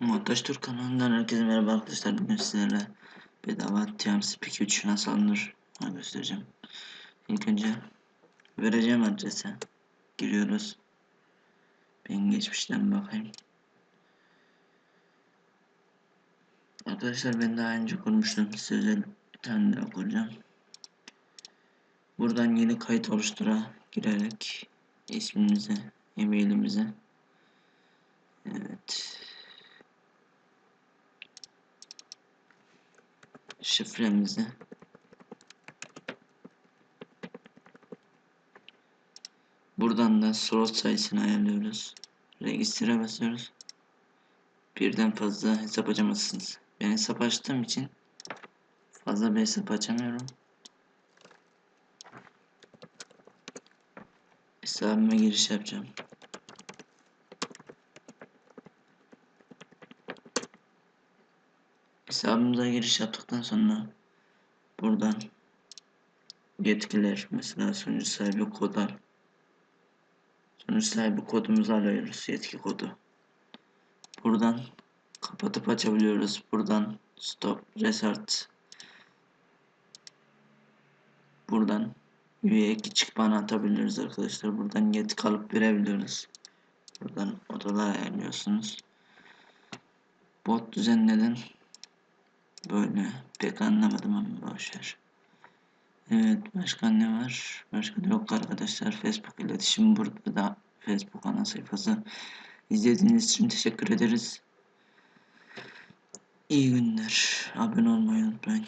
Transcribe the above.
Montaj Tur kanalından herkese merhaba arkadaşlar. Bugün sizlerle bedava TeamSpeak 3 nasıl alınır onu göstereceğim. İlk önce vereceğim adrese giriyoruz. Ben geçmişten bakayım. Arkadaşlar ben daha önce kurmuştum. Size özel bir tane daha kuracağım. Buradan yeni kayıt oluştura girerek ismimizi, e-mailimizi Evet. Şifremizi buradan da slot sayısını ayarlıyoruz. Register'e basıyoruz. Birden fazla hesap açamazsınız. Ben hesap açtığım için fazla bir hesap açamıyorum. Hesabıma giriş yapacağım. Hesabımıza giriş yaptıktan sonra buradan yetkiler mesela sunucu sahibi kodlar sunucu sahibi kodumuzu alıyoruz yetki kodu. Buradan kapatıp açabiliyoruz. Buradan stop restart. Buradan üye eki çık bana atabiliriz arkadaşlar. Buradan yetki alıp verebiliyoruz. Buradan odalar ayarlıyorsunuz. Bot düzenledin böyle pek anlamadım ama boşver Evet başka ne var? Başka da yok arkadaşlar. Facebook iletişim burada da Facebook ana sayfası. İzlediğiniz için teşekkür ederiz. İyi günler. Abone olmayı unutmayın.